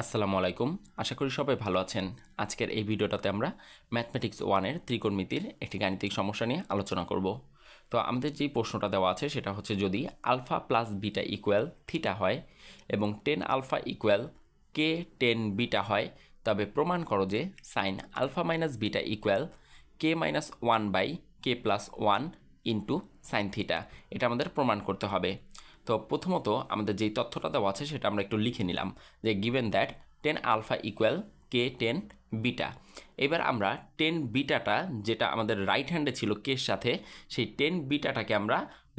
আসসালামু আলাইকুম। আশা করি সবাই ভালো আছেন। আজকের এই ভিডিওটাতে আমরা ম্যাথমেটিক্স ওয়ানের ত্রিকোণমিতির একটি গাণিতিক সমস্যা নিয়ে আলোচনা করব। তো আমাদের যেই প্রশ্নটা দেওয়া আছে সেটা হচ্ছে যদি alpha plus beta equal theta হয় এবং tan alpha equal K tan beta হয়, তবে প্রমাণ করো যে sine alpha minus beta equal K minus one by K plus one into sine theta এটা আমাদের প্রমাণ করতে হবে। তো প্রথমত আমাদের যেই তথ্যটা দেওয়া আছে সেটা আমরা একটু লিখে নিলাম যে given that tan alpha equal K tan beta এবার আমরা টেন বিটাটা যেটা আমাদের রাইট হ্যান্ডে ছিল কের সাথে, সেই টেন বিটাটাকে আমরা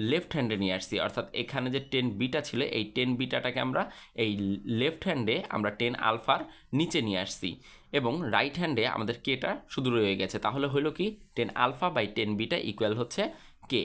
লেফট হ্যান্ডে নিয়ে আসছি। অর্থাৎ এখানে যে টেন বিটা ছিল, এই টেন বিটাটাকে আমরা এই লেফট হ্যান্ডে আমরা টেন আলফার নিচে নিয়ে আসছি। এবং রাইট হ্যান্ডে আমাদের কেটা শুধু রয়ে গেছে। তাহলে হলো কি tan alpha by tan beta equal হচ্ছে কে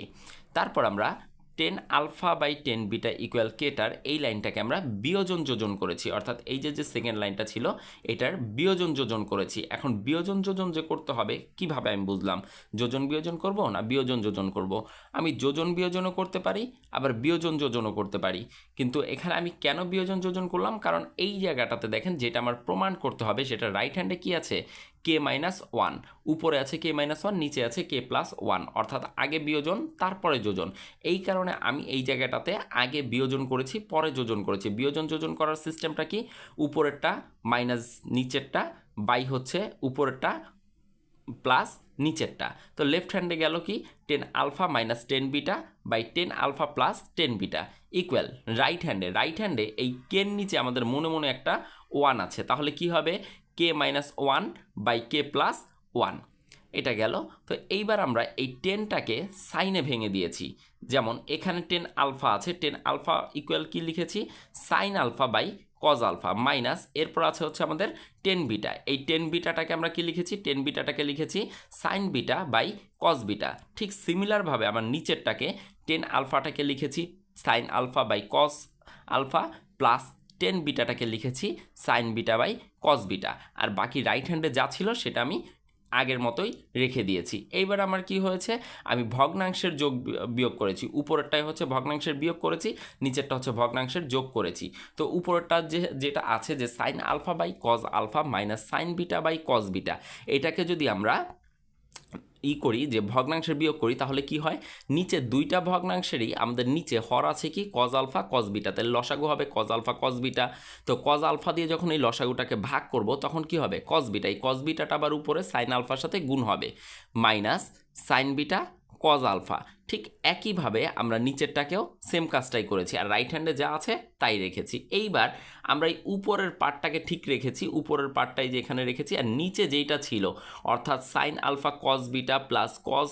তারপর আমরা tan alpha by tan beta equal cater এই লাইনটাকে আমরা বিয়োজন যোজন করেছি। অর্থাৎ এই যে যে সেকেন্ড লাইনটা ছিল, এটার বিয়োজন যোজন করেছি। এখন বিয়োজন যোজন যে করতে হবে, কীভাবে আমি বুঝলাম? যোজন বিয়োজন করব না বিয়োজন যোজন করব? আমি যোজন বিয়োজনও করতে পারি, আবার বিয়োজন যোজনও করতে পারি। কিন্তু এখানে আমি কেন বিয়োজন যোজন করলাম? কারণ এই জায়গাটাতে দেখেন, যেটা আমার প্রমাণ করতে হবে, সেটা রাইট হ্যান্ডে কি আছে? কে মাইনাস ওয়ান উপরে আছে কে মাইনাস ওয়ান নিচে আছে কে প্লাস ওয়ান অর্থাৎ আগে বিয়োজন, তারপরে যোজন। এই কারণে আমি এই জায়গাটাতে আগে বিয়োজন করেছি, পরে যোজন করেছি। বিয়োজন যোজন করার সিস্টেমটা কি? উপরেরটা মাইনাস নিচেরটা বাই হচ্ছে উপরেরটা প্লাস নিচেরটা। তো লেফট হ্যান্ডে গেল কি? Tan alpha minus tan beta by tan alpha plus tan beta equal right হ্যান্ডে right হ্যান্ডে এই কেন নিচে আমাদের মনে মনে একটা ওয়ান আছে। তাহলে কি হবে? K minus one by K plus one এটা গেল। তো এইবার আমরা এই টেনটাকে সাইনে ভেঙে দিয়েছি। যেমন এখানে টেন আলফা আছে, টেন আলফা ইকুয়াল কি লিখেছি? Sine alpha by cos alpha minus এরপর আছে হচ্ছে আমাদের টেন বিটা। এই টেন বিটাটাকে আমরা কি লিখেছি? টেন বিটাটাকে লিখেছি sine beta by cos beta. ঠিক সিমিলারভাবে আমার নিচেরটাকে টেন আলফাটাকে লিখেছি sine alpha by cos alpha plus tan বিটাটাকে লিখেছি sine beta by cos beta. আর বাকি রাইট হ্যান্ডে যা ছিল সেটা আমি আগের মতোই রেখে দিয়েছি। এইবার আমার কি হয়েছে? আমি ভগ্নাংশের যোগ বিয়োগ করেছি। উপরেরটাই হচ্ছে ভগ্নাংশের বিয়োগ করেছি, নিচেরটা হচ্ছে ভগ্নাংশের যোগ করেছি। তো উপরেরটা যে, যেটা আছে যে sine alpha by cos alpha minus sine beta by cos beta, এটাকে যদি আমরা ই করি, যে ভগ্নাংশের বিয়োগ করি, তাহলে কি হয়? নিচে দুইটা ভগ্নাংশেরই আমাদের নিচে হর আছে কি? কজ আলফা কজ বিটা তাহলে লসাগু হবে কজ আলফা কজ বিটা তো কজ আলফা দিয়ে যখন এই লসাগুটাকে ভাগ করব, তখন কি হবে? কজ বিটা এই কজ বিটাটা আবার উপরে সাইন আলফার সাথে গুণ হবে। Minus sine beta cos alpha ঠিক একইভাবে আমরা নিচেরটাকেও সেম কাজটাই করেছি, আর রাইট হ্যান্ডে যা আছে তাই রেখেছি। এইবার আমরা এই উপরের পার্টটাকে ঠিক রেখেছি, উপরের পার্টটাই যেখানে রেখেছি, আর নিচে যেইটা ছিল, অর্থাৎ sine alpha cos beta plus cos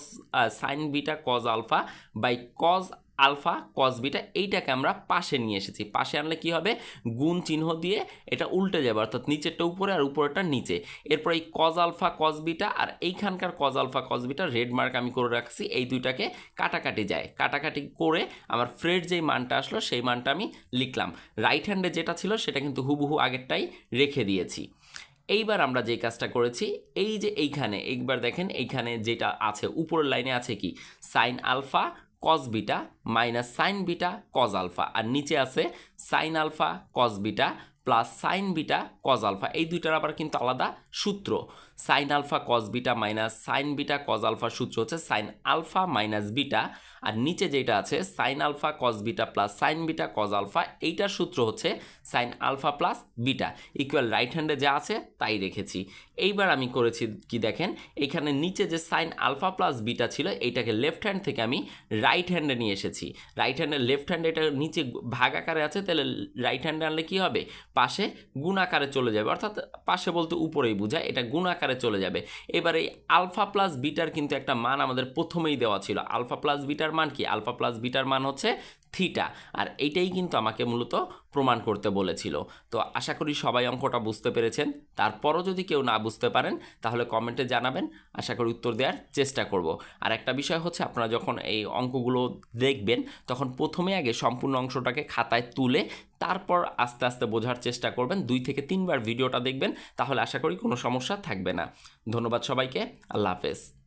sine beta cos alpha by cos alpha cos beta এইটাকে আমরা পাশে নিয়ে এসেছি। পাশে আনলে কি হবে? গুণ চিহ্ন দিয়ে এটা উল্টে যাবে, অর্থাৎ নিচেরটা উপরে আর উপরেরটা নিচে। এরপর এই কজ আলফা কসবিটা আর এইখানকার cos alpha cos beta red mark আমি করে রাখছি, এই দুইটাকে কাটাকাটি যায়। কাটাকাটি করে আমার ফ্রেড যেই মানটা আসলো, সেই মানটা আমি লিখলাম। রাইট হ্যান্ডে যেটা ছিল, সেটা কিন্তু হুবহু আগেরটাই রেখে দিয়েছি। এইবার আমরা যে কাজটা করেছি, এই যে এইখানে, একবার দেখেন এইখানে যেটা আছে, উপরের লাইনে আছে কি? Sine alpha cos beta minus sine beta cos alpha আর নিচে আছে sine alpha cos beta plus sine beta cos alpha. এই দুইটার আবার কিন্তু আলাদা সূত্র। Sine alpha cos beta minus sine beta cos alpha সূত্র হচ্ছে সাইন আলফা মাইনাস বিটা। আর নিচে যেটা আছে, sine alpha cos beta plus sine beta cos alpha, এইটার সূত্র হচ্ছে sine alpha plus beta. Equal right হ্যান্ডে যা আছে, তাই রেখেছি। এইবার আমি করেছি কি দেখেন, এখানে নিচে যে সাইন আলফা প্লাস বিটা ছিল, এইটাকে লেফট হ্যান্ড থেকে আমি রাইট হ্যান্ডে নিয়ে এসেছি। রাইট হ্যান্ডে লেফট হ্যান্ডে এটা নিচে ভাগ আকারে আছে, তাহলে রাইট হ্যান্ডে আনলে কী হবে? পাশে গুণ আকারে চলে যাবে। অর্থাৎ পাশে বলতে উপরেই বোঝায়, এটা গুণ আকারে চলে যাবে। এবার এই আলফা প্লাস বিটার কিন্তু একটা মান আমাদের প্রথমেই দেওয়া ছিল। আলফা প্লাস বিটার মান কি? আলফা প্লাস বিটার মান হচ্ছে থিটা। আর এইটাই কিন্তু আমাকে মূলত প্রমাণ করতে বলেছিল। তো আশা করি সবাই অঙ্কটা বুঝতে পেরেছেন। তারপরও যদি কেউ না বুঝতে পারেন, তাহলে কমেন্টে জানাবেন। আশা করি উত্তর দেওয়ার চেষ্টা করব। আর একটা বিষয় হচ্ছে, আপনারা যখন এই অঙ্কগুলো দেখবেন, তখন প্রথমে আগে সম্পূর্ণ অংশটাকে খাতায় তুলে, তারপর আস্তে আস্তে বোঝার চেষ্টা করবেন। দুই থেকে তিনবার ভিডিওটা দেখবেন, তাহলে আশা করি কোনো সমস্যা থাকবে না। ধন্যবাদ সবাইকে। আল্লাহ হাফেজ।